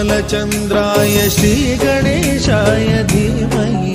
ബാലചന്ദ്രായ ശ്രീ ഗണേശായ ധീമഹി.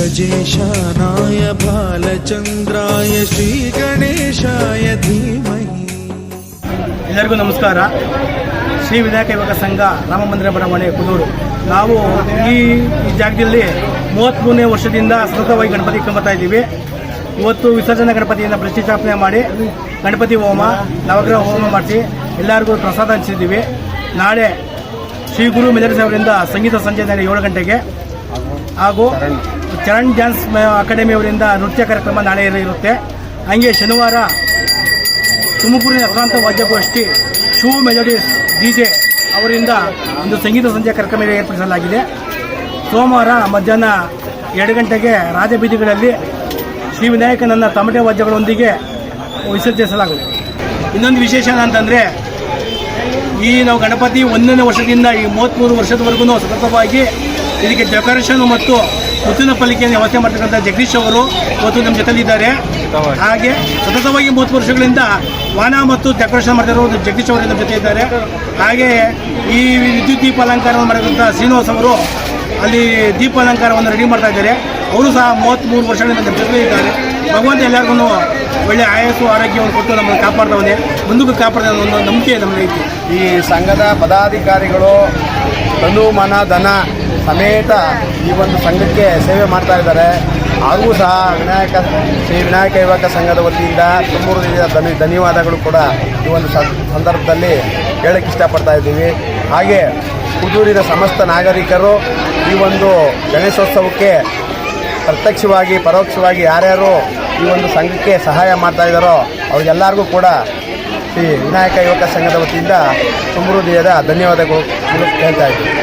गजेशानाय बालचन्द्राय श्रीगणेशाय धीमहि ಎಲ್ಲರಿಗೂ ನಮಸ್ಕಾರ ಶ್ರೀ ವಿನಾಯಕ ಯುವಕ ಸಂಘ ರಾಮ ಮಂದಿರ ಬಡಾವಣೆ ಕುದೂರು ನಾವು ಈ ಈ ಜಾಗದಲ್ಲಿ ಮೂವತ್ತ್ಮೂರನೇ ವರ್ಷದಿಂದ ಸತತವಾಗಿ ಗಣಪತಿ ಕಂಬತ್ತಾ ಇದ್ದೀವಿ ಇವತ್ತು ವಿಸರ್ಜನಾ ಗಣಪತಿಯನ್ನು ಪ್ರತಿಷ್ಠಾಪನೆ ಮಾಡಿ ಗಣಪತಿ ಹೋಮ ನವಗ್ರಹ ಹೋಮ ಮಾಡಿಸಿ ಎಲ್ಲರಿಗೂ ಪ್ರಸಾದ ಹಂಚಿದ್ದೀವಿ ನಾಳೆ ಶ್ರೀ ಗುರು ಮೆಜರ್ಸ್ ಅವರಿಂದ ಸಂಗೀತ ಸಂಜೆ ನಾಳೆ ಏಳು ಗಂಟೆಗೆ ಹಾಗೂ ಚರಣ್ ಡ್ಯಾನ್ಸ್ ಅಕಾಡೆಮಿ ಅವರಿಂದ ನೃತ್ಯ ಕಾರ್ಯಕ್ರಮ ನಾಳೆ ಇರುತ್ತೆ. ಹಂಗೆ ಶನಿವಾರ ತುಮಕೂರಿನ ಅಕ್ರಾಂತ ವಾದ್ಯಗೋಷ್ಠಿ ಶೂ ಮೆಲೋಡಿಸ್ ಡಿಜೆ ಅವರಿಂದ ಒಂದು ಸಂಗೀತ ಸಂಜೆ ಕಾರ್ಯಕ್ರಮ ಏರ್ಪಡಿಸಲಾಗಿದೆ. ಸೋಮವಾರ ಮಧ್ಯಾಹ್ನ ಎರಡು ಗಂಟೆಗೆ ರಾಜಬೀದಿಗಳಲ್ಲಿ ಶ್ರೀ ವಿನಾಯಕನನ್ನ ತಮಟೆ ವಾದ್ಯಗಳೊಂದಿಗೆ ವಿಸರ್ಜಿಸಲಾಗುತ್ತೆ ಇನ್ನೊಂದು ವಿಶೇಷ ಅಂತಂದರೆ ಈ ನಾವು ಗಣಪತಿ ಒಂದನೇ ವರ್ಷದಿಂದ ಈ ಮೂವತ್ತ್ಮೂರು ವರ್ಷದವರೆಗೂ ಸತತವಾಗಿ ಇದಕ್ಕೆ ಡೆಕೋರೇಷನ್ ಮತ್ತು ಮುತ್ತಿನ ಪಲ್ಲಿಕೆಯನ್ನು ವ್ಯವಸ್ಥೆ ಮಾಡ್ತಕ್ಕಂಥ ಜಗದೀಶ್ ಅವರು ಇವತ್ತು ನಮ್ಮ ಜೊತೆಲಿದ್ದಾರೆ. ಹಾಗೆ ಸತತವಾಗಿ ಮೂವತ್ತು ವರ್ಷಗಳಿಂದ ವಾಹನ ಮತ್ತು ಡೆಕೋರೇಷನ್ ಮಾಡ್ತಿರೋ ಜಗದೀಶ್ ಅವರು ನಮ್ಮ ಜೊತೆ ಇದ್ದಾರೆ ಹಾಗೆ ಈ ವಿದ್ಯುತ್ ದೀಪ ಅಲಂಕಾರವನ್ನು ಮಾಡಿದಂಥ ಶ್ರೀನಿವಾಸ್ ಅವರು ಅಲ್ಲಿ ದೀಪ ಅಲಂಕಾರವನ್ನು ರೆಡಿ ಮಾಡ್ತಾ ಇದ್ದಾರೆ. ಅವರು ಸಹ ಮೂವತ್ತ್ಮೂರು ವರ್ಷಗಳಿಂದ ನಮ್ಮ ಜೊತೆ ಇದ್ದಾರೆ ಭಗವಂತ ಎಲ್ಲರಿಗೂ ಒಳ್ಳೆ ಆಯಸ್ಸು, ಆರೋಗ್ಯವನ್ನು ಕೊಟ್ಟು ನಮ್ಮನ್ನು ಕಾಪಾಡ್ತಾವನೆ. ಮುಂದಕ್ಕೂ ಅನ್ನೋ ಒಂದು ನಂಬಿಕೆ ಐತಿ. ಈ ಸಂಘದ ಪದಾಧಿಕಾರಿಗಳು ತನು ಮನ ಧನ ಸಮೇತ ಈ ಒಂದು ಸಂಘಕ್ಕೆ ಸೇವೆ ಮಾಡ್ತಾ ಇದ್ದಾರೆ. ಹಾಗೂ ಸಹ ವಿನಾಯಕ ಶ್ರೀ ವಿನಾಯಕ ಯುವಕ ಸಂಘದ ವತಿಯಿಂದ ತುಂಬ ಧನ್ಯ ಧನ್ಯವಾದಗಳು ಕೂಡ ಈ ಒಂದು ಸಂದರ್ಭದಲ್ಲಿ ಹೇಳಕ್ಕೆ ಇಷ್ಟಪಡ್ತಾ ಇದ್ದೀವಿ. ಹಾಗೆ ಕುದೂರಿನ ಸಮಸ್ತ ನಾಗರಿಕರು ಈ ಒಂದು ಗಣೇಶೋತ್ಸವಕ್ಕೆ ಪ್ರತ್ಯಕ್ಷವಾಗಿ, ಪರೋಕ್ಷವಾಗಿ ಯಾರ್ಯಾರು ಈ ಒಂದು ಸಂಘಕ್ಕೆ ಸಹಾಯ ಮಾಡ್ತಾ ಇದ್ದಾರೋ ಅವ್ರಿಗೆಲ್ಲರಿಗೂ ಕೂಡ ಶ್ರೀ ವಿನಾಯಕ ಯುವಕ ಸಂಘದ ವತಿಯಿಂದ ತುಂಬ ಹೃದಯದ ಧನ್ಯವಾದಗಳು ಹೇಳ್ತಾ ಇದ್ದೀವಿ